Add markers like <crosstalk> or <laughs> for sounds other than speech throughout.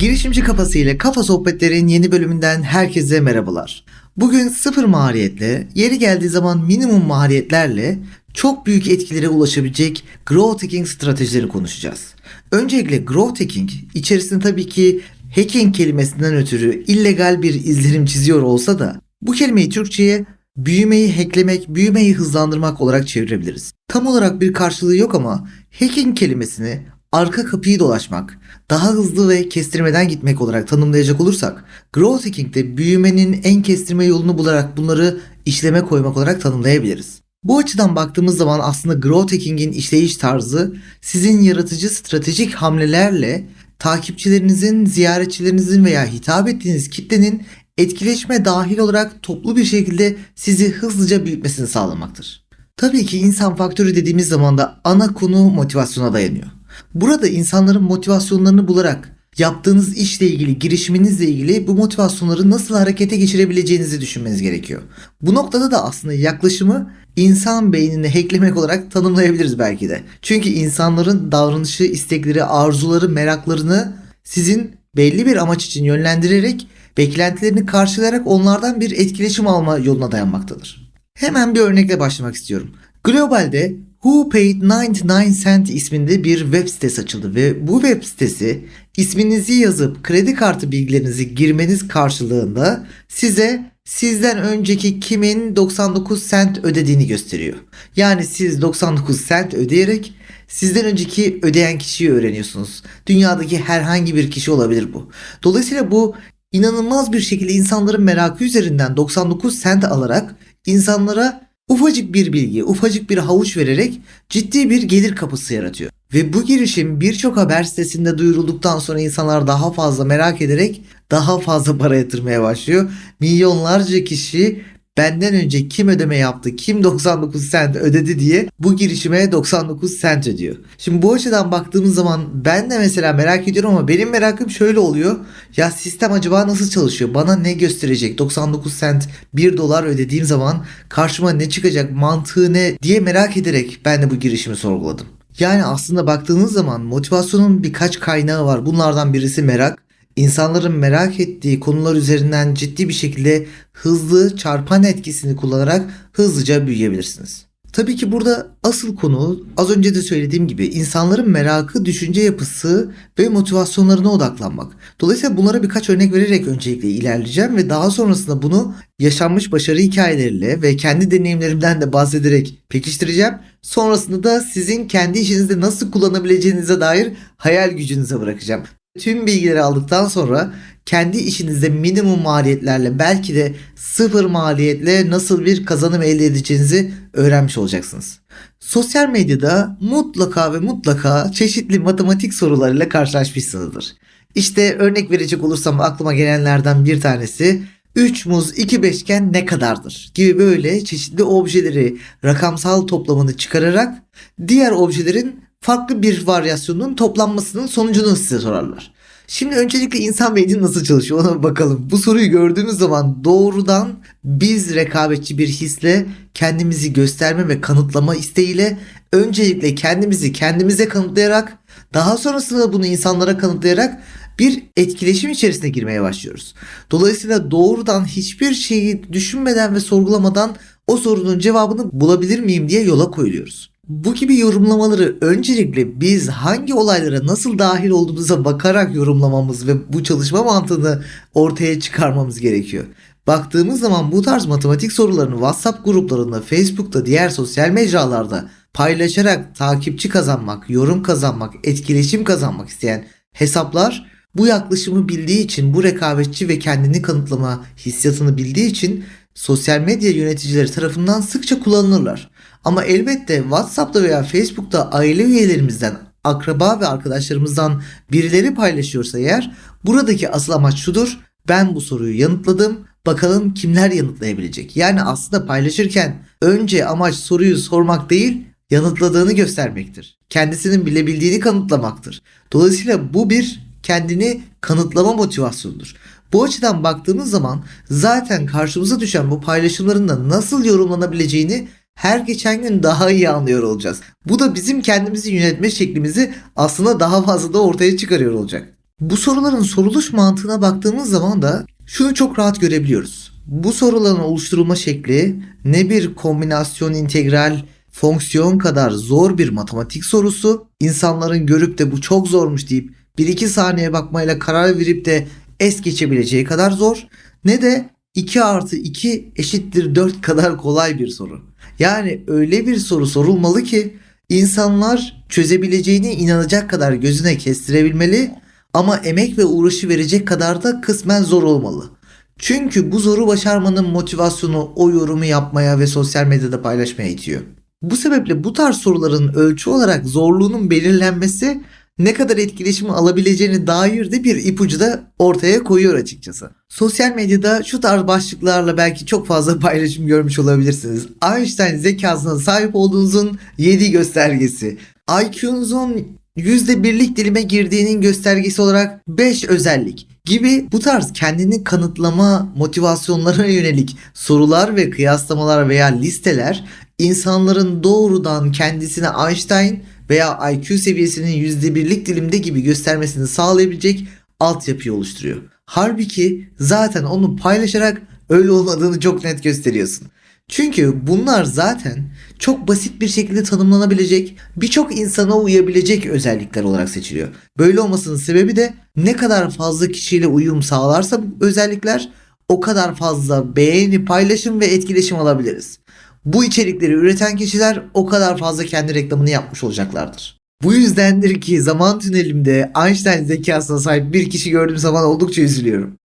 Girişimci Kafası ile Kafa Sohbetler'in yeni bölümünden herkese merhabalar. Bugün sıfır maliyetle, yeri geldiği zaman minimum maliyetlerle çok büyük etkilere ulaşabilecek growth hacking stratejileri konuşacağız. Öncelikle growth hacking içerisinde tabii ki hacking kelimesinden ötürü illegal bir izlenim çiziyor olsa da bu kelimeyi Türkçe'ye büyümeyi hacklemek, büyümeyi hızlandırmak olarak çevirebiliriz. Tam olarak bir karşılığı yok ama hacking kelimesini arka kapıyı dolaşmak, daha hızlı ve kestirmeden gitmek olarak tanımlayacak olursak, growth hacking'de büyümenin en kestirme yolunu bularak bunları işleme koymak olarak tanımlayabiliriz. Bu açıdan baktığımız zaman aslında growth hacking'in işleyiş tarzı sizin yaratıcı stratejik hamlelerle takipçilerinizin, ziyaretçilerinizin veya hitap ettiğiniz kitlenin etkileşme dahil olarak toplu bir şekilde sizi hızlıca büyütmesini sağlamaktır. Tabii ki insan faktörü dediğimiz zaman da ana konu motivasyona dayanıyor. Burada insanların motivasyonlarını bularak yaptığınız işle ilgili, girişiminizle ilgili bu motivasyonları nasıl harekete geçirebileceğinizi düşünmeniz gerekiyor. Bu noktada da aslında yaklaşımı insan beynini hacklemek olarak tanımlayabiliriz belki de. Çünkü insanların davranışı, istekleri, arzuları, meraklarını sizin belli bir amaç için yönlendirerek beklentilerini karşılayarak onlardan bir etkileşim alma yoluna dayanmaktadır. Hemen bir örnekle başlamak istiyorum. Globalde Who Paid 99 Cent isminde bir web sitesi açıldı ve bu web sitesi isminizi yazıp kredi kartı bilgilerinizi girmeniz karşılığında size sizden önceki kimin 99 cent ödediğini gösteriyor. Yani siz 99 cent ödeyerek sizden önceki ödeyen kişiyi öğreniyorsunuz. Dünyadaki herhangi bir kişi olabilir bu. Dolayısıyla bu inanılmaz bir şekilde insanların merakı üzerinden 99 cent alarak insanlara ufacık bir bilgi, ufacık bir havuç vererek ciddi bir gelir kapısı yaratıyor. Ve bu girişim birçok haber sitesinde duyurulduktan sonra insanlar daha fazla merak ederek daha fazla para yatırmaya başlıyor. Milyonlarca kişi benden önce kim ödeme yaptı, kim <laughs> 99 cent ödedi diye bu girişime 99 cent ödüyor. Şimdi bu açıdan baktığımız zaman ben de mesela merak ediyorum ama benim merakım şöyle oluyor. Ya sistem acaba nasıl çalışıyor? Bana ne gösterecek? 99 cent 1 dolar ödediğim zaman karşıma ne çıkacak? Mantığı ne diye merak ederek ben de bu girişimi sorguladım. Yani aslında baktığınız zaman motivasyonun birkaç kaynağı var. Bunlardan birisi merak. İnsanların merak ettiği konular üzerinden ciddi bir şekilde hızlı çarpan etkisini kullanarak hızlıca büyüyebilirsiniz. Tabii ki burada asıl konu az önce de söylediğim gibi insanların merakı, düşünce yapısı ve motivasyonlarına odaklanmak. Dolayısıyla bunlara birkaç örnek vererek öncelikle ilerleyeceğim ve daha sonrasında bunu yaşanmış başarı hikayeleriyle ve kendi deneyimlerimden de bahsederek pekiştireceğim. Sonrasında da sizin kendi işinizde nasıl kullanabileceğinize dair hayal gücünüze bırakacağım. Tüm bilgileri aldıktan sonra kendi işinizde minimum maliyetlerle belki de sıfır maliyetle nasıl bir kazanım elde edeceğinizi öğrenmiş olacaksınız. Sosyal medyada mutlaka ve mutlaka çeşitli matematik sorularıyla karşılaşmışsınızdır. İşte örnek verecek olursam aklıma gelenlerden bir tanesi 3 muz 2 beşgen ne kadardır gibi böyle çeşitli objeleri rakamsal toplamını çıkararak diğer objelerin farklı bir varyasyonun toplanmasının sonucunu size sorarlar. Şimdi öncelikle insan beyni nasıl çalışıyor ona bakalım. Bu soruyu gördüğümüz zaman doğrudan biz rekabetçi bir hisle kendimizi gösterme ve kanıtlama isteğiyle öncelikle kendimizi kendimize kanıtlayarak daha sonrasında bunu insanlara kanıtlayarak bir etkileşim içerisine girmeye başlıyoruz. Dolayısıyla doğrudan hiçbir şeyi düşünmeden ve sorgulamadan o sorunun cevabını bulabilir miyim diye yola koyuluyoruz. Bu gibi yorumlamaları öncelikle biz hangi olaylara nasıl dahil olduğumuza bakarak yorumlamamız ve bu çalışma mantığını ortaya çıkarmamız gerekiyor. Baktığımız zaman bu tarz matematik sorularını WhatsApp gruplarında, Facebook'ta, diğer sosyal mecralarda paylaşarak takipçi kazanmak, yorum kazanmak, etkileşim kazanmak isteyen hesaplar bu yaklaşımı bildiği için, bu rekabetçi ve kendini kanıtlama hissiyatını bildiği için sosyal medya yöneticileri tarafından sıkça kullanılırlar. Ama elbette WhatsApp'ta veya Facebook'ta aile üyelerimizden, akraba ve arkadaşlarımızdan birileri paylaşıyorsa eğer buradaki asıl amaç şudur. Ben bu soruyu yanıtladım. Bakalım kimler yanıtlayabilecek? Yani aslında paylaşırken önce amaç soruyu sormak değil, yanıtladığını göstermektir. Kendisinin bilebildiğini kanıtlamaktır. Dolayısıyla bu bir kendini kanıtlama motivasyonudur. Bu açıdan baktığımız zaman zaten karşımıza düşen bu paylaşımların da nasıl yorumlanabileceğini her geçen gün daha iyi anlıyor olacağız. Bu da bizim kendimizi yönetme şeklimizi aslında daha fazla da ortaya çıkarıyor olacak. Bu soruların soruluş mantığına baktığımız zaman da şunu çok rahat görebiliyoruz. Bu soruların oluşturulma şekli ne bir kombinasyon integral fonksiyon kadar zor bir matematik sorusu, insanların görüp de bu çok zormuş deyip 1-2 saniye bakmayla karar verip de es geçebileceği kadar zor, ne de 2 artı 2 eşittir 4 kadar kolay bir soru. Yani öyle bir soru sorulmalı ki insanlar çözebileceğine inanacak kadar gözüne kestirebilmeli ama emek ve uğraşı verecek kadar da kısmen zor olmalı. Çünkü bu zoru başarmanın motivasyonu o yorumu yapmaya ve sosyal medyada paylaşmaya itiyor. Bu sebeple bu tarz soruların ölçü olarak zorluğunun belirlenmesi ne kadar etkileşimi alabileceğini dair de bir ipucu da ortaya koyuyor açıkçası. Sosyal medyada şu tarz başlıklarla belki çok fazla <laughs> paylaşım görmüş olabilirsiniz. Einstein zekasına sahip olduğunuzun 7 göstergesi. IQ'nuzun %1'lik dilime girdiğinin göstergesi olarak 5 özellik gibi bu tarz kendini kanıtlama motivasyonlarına yönelik sorular ve kıyaslamalar veya listeler insanların doğrudan kendisine Einstein veya IQ seviyesinin %1'lik dilimde gibi göstermesini sağlayabilecek altyapıyı oluşturuyor. Halbuki zaten onu paylaşarak öyle olmadığını çok net gösteriyorsun. Çünkü bunlar zaten çok basit bir şekilde tanımlanabilecek, birçok insana uyabilecek özellikler olarak seçiliyor. Böyle olmasının sebebi de ne kadar fazla kişiyle uyum sağlarsa özellikler o kadar fazla beğeni, paylaşım ve etkileşim alabiliriz. Bu içerikleri üreten kişiler o kadar fazla kendi reklamını yapmış olacaklardır. Bu yüzdendir ki zaman tünelimde Einstein zekasına sahip bir kişi gördüğüm zaman oldukça üzülüyorum.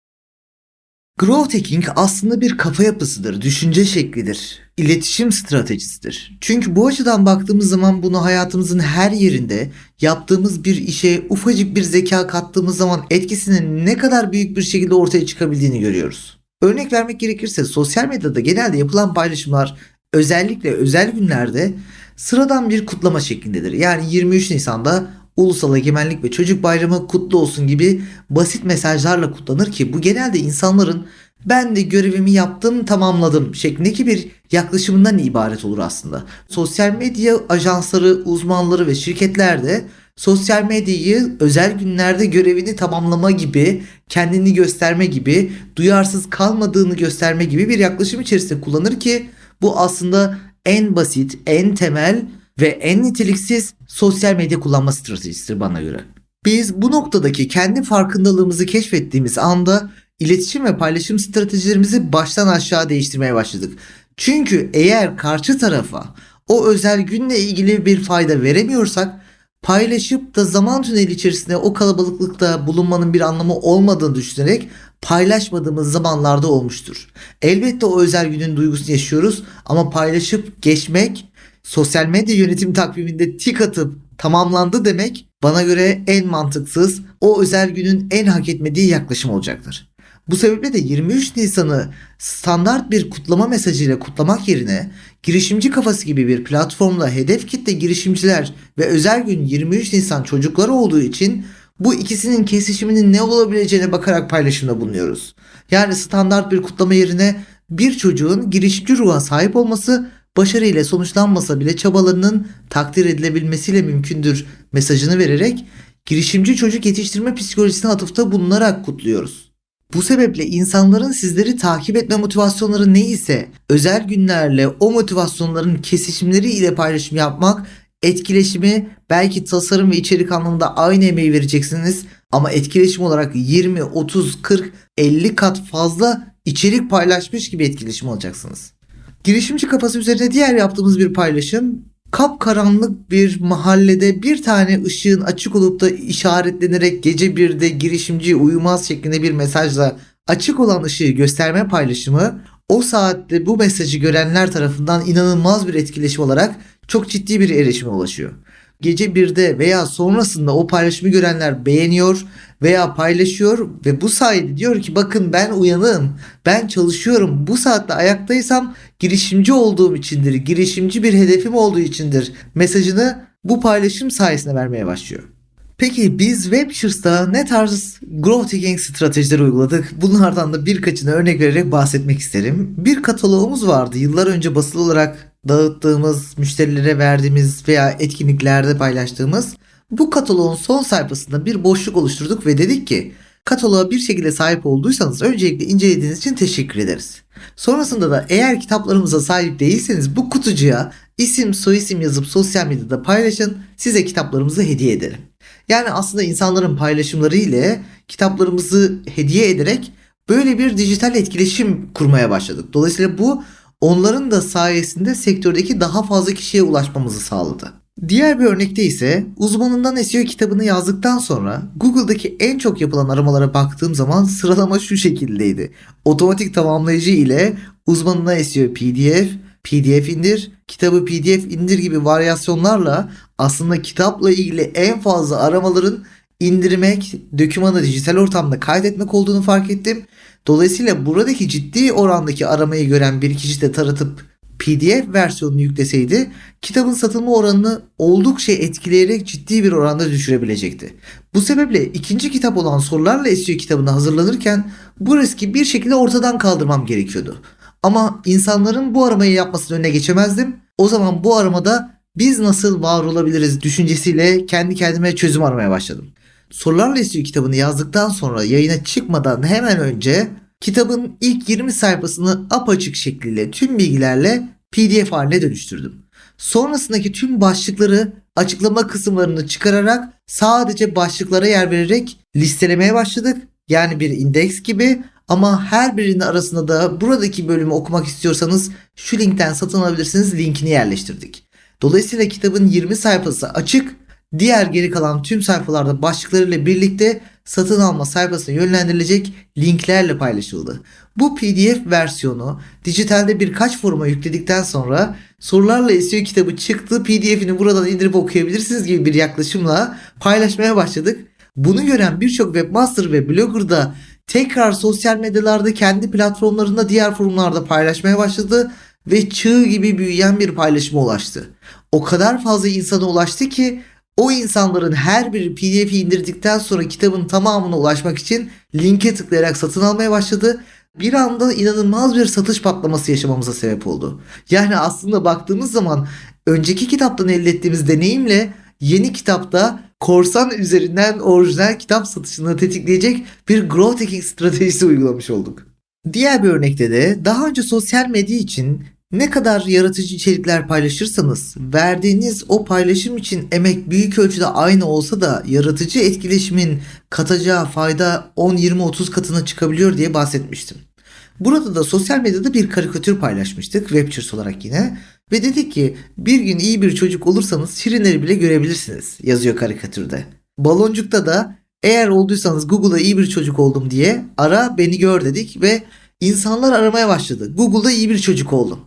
Growth hacking aslında bir kafa yapısıdır, düşünce şeklidir, iletişim stratejisidir. Çünkü bu açıdan baktığımız zaman bunu hayatımızın her yerinde yaptığımız bir işe ufacık bir zeka kattığımız zaman etkisinin ne kadar büyük bir şekilde ortaya çıkabildiğini görüyoruz. Örnek vermek gerekirse sosyal medyada genelde yapılan paylaşımlar özellikle özel günlerde sıradan bir kutlama şeklindedir. Yani 23 Nisan'da Ulusal Egemenlik ve Çocuk Bayramı kutlu olsun gibi basit mesajlarla kutlanır ki bu genelde insanların ben de görevimi yaptım tamamladım şeklindeki bir yaklaşımından ibaret olur aslında. Sosyal medya ajansları, uzmanları ve şirketler de sosyal medyayı özel günlerde görevini tamamlama gibi, kendini gösterme gibi, duyarsız kalmadığını gösterme gibi bir yaklaşım içerisinde kullanır ki bu aslında en basit, en temel ve en niteliksiz sosyal medya kullanma stratejisidir bana göre. Biz bu noktadaki kendi farkındalığımızı keşfettiğimiz anda iletişim ve paylaşım stratejilerimizi baştan aşağı değiştirmeye başladık. Çünkü eğer karşı tarafa o özel günle ilgili bir fayda veremiyorsak paylaşıp da zaman tüneli içerisinde o kalabalıklıkta bulunmanın bir anlamı olmadığını düşünerek paylaşmadığımız zamanlarda olmuştur. Elbette o özel günün duygusunu yaşıyoruz ama paylaşıp geçmek sosyal medya yönetim takviminde tik atıp tamamlandı demek bana göre en mantıksız, o özel günün en hak etmediği yaklaşım olacaktır. Bu sebeple de 23 Nisan'ı standart bir kutlama mesajıyla kutlamak yerine girişimci kafası gibi bir platformla hedef kitle girişimciler ve özel gün 23 Nisan çocukları olduğu için bu ikisinin kesişiminin ne olabileceğine bakarak paylaşımda bulunuyoruz. Yani standart bir kutlama yerine bir çocuğun girişimci ruha sahip olması başarıyla sonuçlanmasa bile çabalarının takdir edilebilmesiyle mümkündür mesajını vererek girişimci çocuk yetiştirme psikolojisine atıfta bulunarak kutluyoruz. Bu sebeple insanların sizleri takip etme motivasyonları ne ise özel günlerle o motivasyonların kesişimleri ile paylaşım yapmak etkileşimi belki tasarım ve içerik anlamında aynı emeği vereceksiniz ama etkileşim olarak 20, 30, 40, 50 kat fazla içerik paylaşmış gibi etkileşim alacaksınız. Girişimci kafası üzerine diğer yaptığımız bir paylaşım kapkaranlık bir mahallede bir tane ışığın açık olup da işaretlenerek gece birde girişimci uyumaz şeklinde bir mesajla açık olan ışığı gösterme paylaşımı o saatte bu mesajı görenler tarafından inanılmaz bir etkileşim olarak çok ciddi bir erişime ulaşıyor. Gece 1'de veya sonrasında o paylaşımı görenler beğeniyor veya paylaşıyor ve bu sayede diyor ki bakın ben uyanığım, ben çalışıyorum, bu saatte ayaktaysam girişimci olduğum içindir, girişimci bir hedefim olduğu içindir mesajını bu paylaşım sayesinde vermeye başlıyor. Peki biz Webshirs'ta ne tarz growth hacking stratejileri uyguladık? Bunlardan da birkaçını örnek vererek bahsetmek isterim. Bir kataloğumuz vardı. Yıllar önce basılı olarak dağıttığımız, müşterilere verdiğimiz veya etkinliklerde paylaştığımız. Bu kataloğun son sayfasında bir boşluk oluşturduk ve dedik ki kataloğa bir şekilde sahip olduysanız öncelikle incelediğiniz için teşekkür ederiz. Sonrasında da eğer kitaplarımıza sahip değilseniz bu kutucuğa isim soyisim yazıp sosyal medyada paylaşın size kitaplarımızı hediye edelim. Yani aslında insanların paylaşımları ile kitaplarımızı hediye ederek böyle bir dijital etkileşim kurmaya başladık. Dolayısıyla bu onların da sayesinde sektördeki daha fazla kişiye ulaşmamızı sağladı. Diğer bir örnekte ise uzmanından SEO kitabını yazdıktan sonra Google'daki en çok yapılan aramalara baktığım zaman sıralama şu şekildeydi. Otomatik tamamlayıcı ile uzmanına SEO PDF, PDF indir, kitabı PDF indir gibi varyasyonlarla aslında kitapla ilgili en fazla aramaların indirmek, dokümanı dijital ortamda kaydetmek olduğunu fark ettim. Dolayısıyla buradaki ciddi orandaki aramayı gören bir kişi de taratıp PDF versiyonunu yükleseydi kitabın satılma oranını oldukça etkileyerek ciddi bir oranda düşürebilecekti. Bu sebeple ikinci kitap olan Sorularla SEO kitabını hazırlanırken bu riski bir şekilde ortadan kaldırmam gerekiyordu. Ama insanların bu aramayı yapmasının önüne geçemezdim. O zaman bu aramada biz nasıl var olabiliriz düşüncesiyle kendi kendime çözüm aramaya başladım. Sorularla SEO kitabını yazdıktan sonra yayına çıkmadan hemen önce kitabın ilk 20 sayfasını apaçık şekliyle tüm bilgilerle PDF haline dönüştürdüm. Sonrasındaki tüm başlıkları açıklama kısımlarını çıkararak sadece başlıklara yer vererek listelemeye başladık. Yani bir indeks gibi ama her birinin arasında da buradaki bölümü okumak istiyorsanız şu linkten satın alabilirsiniz linkini yerleştirdik. Dolayısıyla kitabın 20 sayfası açık Diğer geri kalan tüm sayfalarda başlıklarıyla birlikte satın alma sayfasına yönlendirilecek linklerle paylaşıldı. Bu PDF versiyonu dijitalde birkaç foruma yükledikten sonra sorularla SEO kitabı çıktı PDF'ini buradan indirip okuyabilirsiniz gibi bir yaklaşımla paylaşmaya başladık. Bunu gören birçok webmaster ve blogger da tekrar sosyal medyalarda kendi platformlarında diğer forumlarda paylaşmaya başladı ve çığ gibi büyüyen bir paylaşıma ulaştı. O kadar fazla insana ulaştı ki o insanların her biri PDF'i indirdikten sonra kitabın tamamına ulaşmak için linke tıklayarak satın almaya başladı. Bir anda inanılmaz bir satış patlaması yaşamamıza sebep oldu. Yani aslında baktığımız zaman önceki kitaptan elde ettiğimiz deneyimle yeni kitapta korsan üzerinden orijinal kitap satışını tetikleyecek bir growth hacking stratejisi uygulamış olduk. Diğer bir örnekte de daha önce sosyal medya için ne kadar yaratıcı içerikler paylaşırsanız verdiğiniz o paylaşım için emek büyük ölçüde aynı olsa da yaratıcı etkileşimin katacağı fayda 10-20-30 katına çıkabiliyor diye bahsetmiştim. Burada da sosyal medyada bir karikatür paylaşmıştık Webchers olarak yine ve dedik ki bir gün iyi bir çocuk olursanız şirinleri bile görebilirsiniz yazıyor karikatürde. Baloncukta da eğer olduysanız Google'a iyi bir çocuk oldum diye ara beni gör dedik ve insanlar aramaya başladı. Google'da iyi bir çocuk oldum.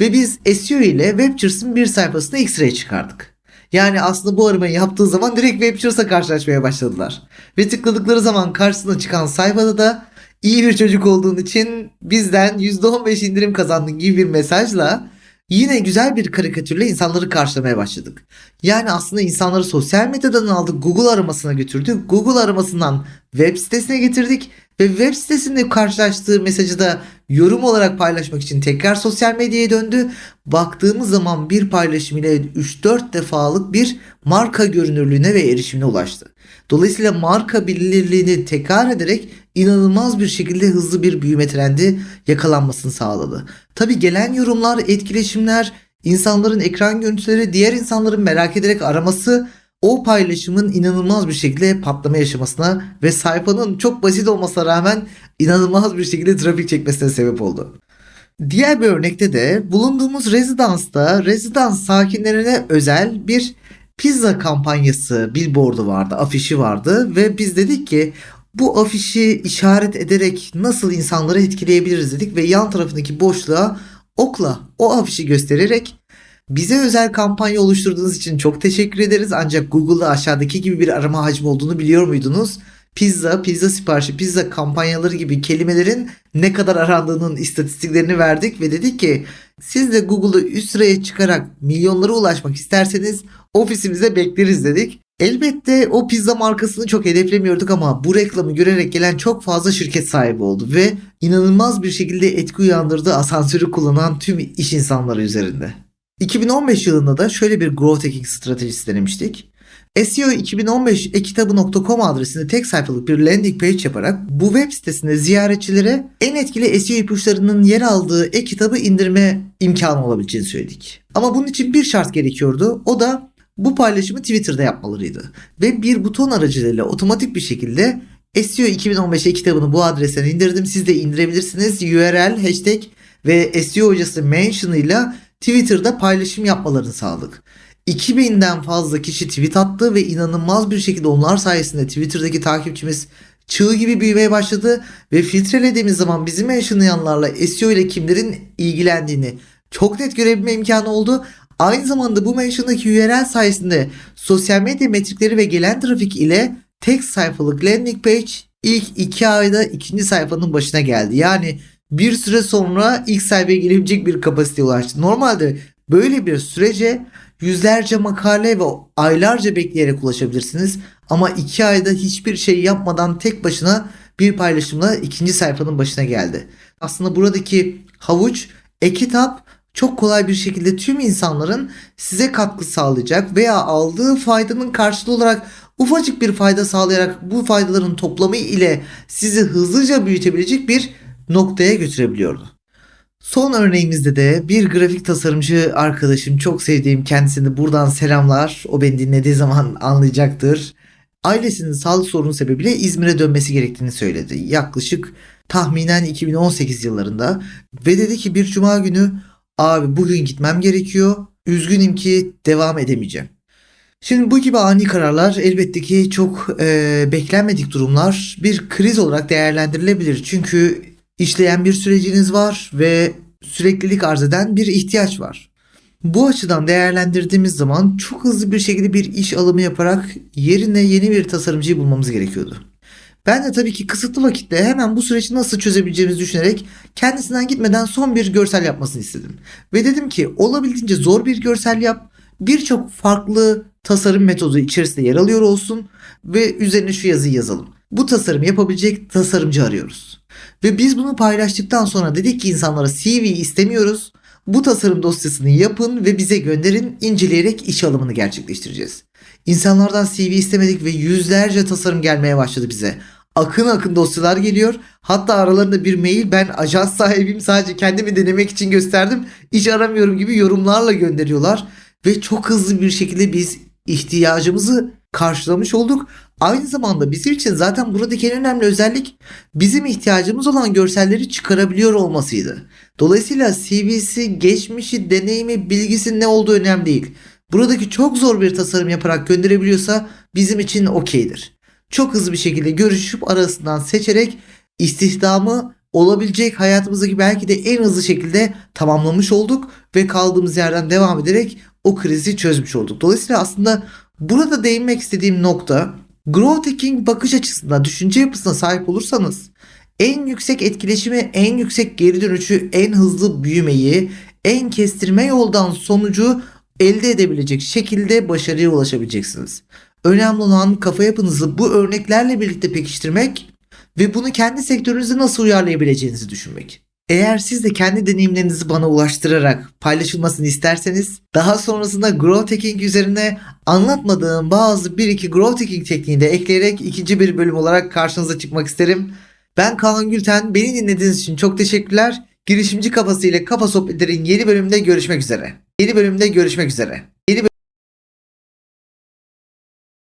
Ve biz SEO ile Webchers'ın bir sayfasına X-ray çıkardık. Yani aslında bu aramayı yaptığı zaman direkt Webchers'a karşılaşmaya başladılar. Ve tıkladıkları zaman karşısına çıkan sayfada da iyi bir çocuk olduğun için bizden %15 indirim kazandın gibi bir mesajla yine güzel bir karikatürle insanları karşılamaya başladık. Yani aslında insanları sosyal medyadan aldık Google aramasına götürdük. Google aramasından web sitesine getirdik ve web sitesinde karşılaştığı mesajı da yorum olarak paylaşmak için tekrar sosyal medyaya döndü. Baktığımız zaman bir paylaşım ile 3-4 defalık bir marka görünürlüğüne ve erişimine ulaştı. Dolayısıyla marka bilinirliğini tekrar ederek inanılmaz bir şekilde hızlı bir büyüme trendi yakalanmasını sağladı. Tabi gelen yorumlar, etkileşimler, insanların ekran görüntüleri, diğer insanların merak ederek araması o paylaşımın inanılmaz bir şekilde patlama yaşamasına ve sayfanın çok basit olmasına rağmen inanılmaz bir şekilde trafik çekmesine sebep oldu. Diğer bir örnekte de bulunduğumuz rezidansta rezidans sakinlerine özel bir pizza kampanyası billboardu vardı, afişi vardı ve biz dedik ki bu afişi işaret ederek nasıl insanları etkileyebiliriz dedik ve yan tarafındaki boşluğa okla o afişi göstererek bize özel kampanya oluşturduğunuz için çok teşekkür ederiz. Ancak Google'da aşağıdaki gibi bir arama hacmi olduğunu biliyor muydunuz? Pizza, pizza siparişi, pizza kampanyaları gibi kelimelerin ne kadar arandığının istatistiklerini verdik ve dedik ki siz de Google'da üst sıraya çıkarak milyonlara ulaşmak isterseniz ofisimize bekleriz dedik. Elbette o pizza markasını çok hedeflemiyorduk ama bu reklamı görerek gelen çok fazla şirket sahibi oldu ve inanılmaz bir şekilde etki uyandırdı asansörü kullanan tüm iş insanları üzerinde. 2015 yılında da şöyle bir growth hacking stratejisi denemiştik. SEO 2015 ekitabı.com adresinde tek sayfalık bir landing page yaparak bu web sitesinde ziyaretçilere en etkili SEO ipuçlarının yer aldığı e-kitabı indirme imkanı olabileceğini söyledik. Ama bunun için bir şart gerekiyordu. O da bu paylaşımı Twitter'da yapmalarıydı. Ve bir buton aracılığıyla otomatik bir şekilde SEO 2015 e-kitabını bu adresten indirdim. Siz de indirebilirsiniz. URL, hashtag ve SEO hocası mention'ıyla Twitter'da paylaşım yapmalarını sağladık. 2000'den fazla kişi tweet attı ve inanılmaz bir şekilde onlar sayesinde Twitter'daki takipçimiz çığ gibi büyümeye başladı ve filtrelediğimiz zaman bizim mentionlayanlarla SEO ile kimlerin ilgilendiğini çok net görebilme imkanı oldu. Aynı zamanda bu mention'daki URL sayesinde sosyal medya metrikleri ve gelen trafik ile tek sayfalık landing page ilk iki ayda ikinci sayfanın başına geldi. Yani bir süre sonra ilk sayfaya gelebilecek bir kapasiteye ulaştı. Normalde böyle bir sürece yüzlerce makale ve aylarca bekleyerek ulaşabilirsiniz. Ama iki ayda hiçbir şey yapmadan tek başına bir paylaşımla ikinci sayfanın başına geldi. Aslında buradaki havuç e-kitap çok kolay bir şekilde tüm insanların size katkı sağlayacak veya aldığı faydanın karşılığı olarak ufacık bir fayda sağlayarak bu faydaların toplamı ile sizi hızlıca büyütebilecek bir noktaya götürebiliyordu. Son örneğimizde de bir grafik tasarımcı arkadaşım çok sevdiğim kendisine buradan selamlar. O beni dinlediği zaman <laughs> anlayacaktır. Ailesinin sağlık sorunu sebebiyle İzmir'e dönmesi gerektiğini söyledi. Yaklaşık tahminen 2018 yıllarında ve dedi ki bir cuma günü abi bugün gitmem gerekiyor. Üzgünüm ki devam edemeyeceğim. Şimdi bu gibi ani kararlar elbette ki çok e, beklenmedik durumlar bir kriz olarak değerlendirilebilir. Çünkü işleyen bir süreciniz var ve süreklilik arz eden bir ihtiyaç var. Bu açıdan değerlendirdiğimiz zaman çok hızlı bir şekilde bir iş alımı yaparak yerine yeni bir tasarımcıyı bulmamız gerekiyordu. Ben de tabii ki kısıtlı vakitte hemen bu süreci nasıl çözebileceğimizi düşünerek kendisinden gitmeden son bir görsel yapmasını istedim. Ve dedim ki olabildiğince zor bir görsel yap, birçok farklı tasarım metodu içerisinde yer alıyor olsun ve üzerine şu yazıyı yazalım. Bu tasarım yapabilecek tasarımcı arıyoruz. Ve biz bunu paylaştıktan sonra dedik ki insanlara CV istemiyoruz. Bu tasarım dosyasını yapın ve bize gönderin inceleyerek iş alımını gerçekleştireceğiz. İnsanlardan CV istemedik ve yüzlerce tasarım gelmeye başladı bize. Akın akın dosyalar geliyor. Hatta aralarında bir mail ben ajans sahibiyim sadece kendimi denemek için gösterdim. İş aramıyorum gibi yorumlarla gönderiyorlar. Ve çok hızlı bir şekilde biz ihtiyacımızı karşılamış olduk. Aynı zamanda bizim için zaten buradaki en önemli özellik bizim ihtiyacımız olan görselleri çıkarabiliyor olmasıydı. Dolayısıyla CV'si, geçmişi, deneyimi, bilgisi ne olduğu önemli değil. Buradaki çok zor bir tasarım yaparak gönderebiliyorsa bizim için okeydir. Çok hızlı bir şekilde görüşüp arasından seçerek istihdamı olabilecek hayatımızdaki belki de en hızlı şekilde tamamlamış olduk ve kaldığımız yerden devam ederek o krizi çözmüş olduk. Dolayısıyla aslında burada değinmek istediğim nokta growth hacking bakış açısında, düşünce yapısına sahip olursanız en yüksek etkileşimi, en yüksek geri dönüşü, en hızlı büyümeyi, en kestirme yoldan sonucu elde edebilecek şekilde başarıya ulaşabileceksiniz. Önemli olan kafa yapınızı bu örneklerle birlikte pekiştirmek ve bunu kendi sektörünüze nasıl uyarlayabileceğinizi düşünmek. Eğer siz de kendi deneyimlerinizi bana ulaştırarak paylaşılmasını isterseniz daha sonrasında growth hacking üzerine anlatmadığım bazı bir iki growth hacking tekniğini de ekleyerek ikinci bir bölüm olarak karşınıza çıkmak isterim. Ben Kaan Gülten. Beni dinlediğiniz için çok teşekkürler. Girişimci kafası ile kafa sohbetlerin yeni bölümünde görüşmek üzere. Yeni bölümde görüşmek üzere.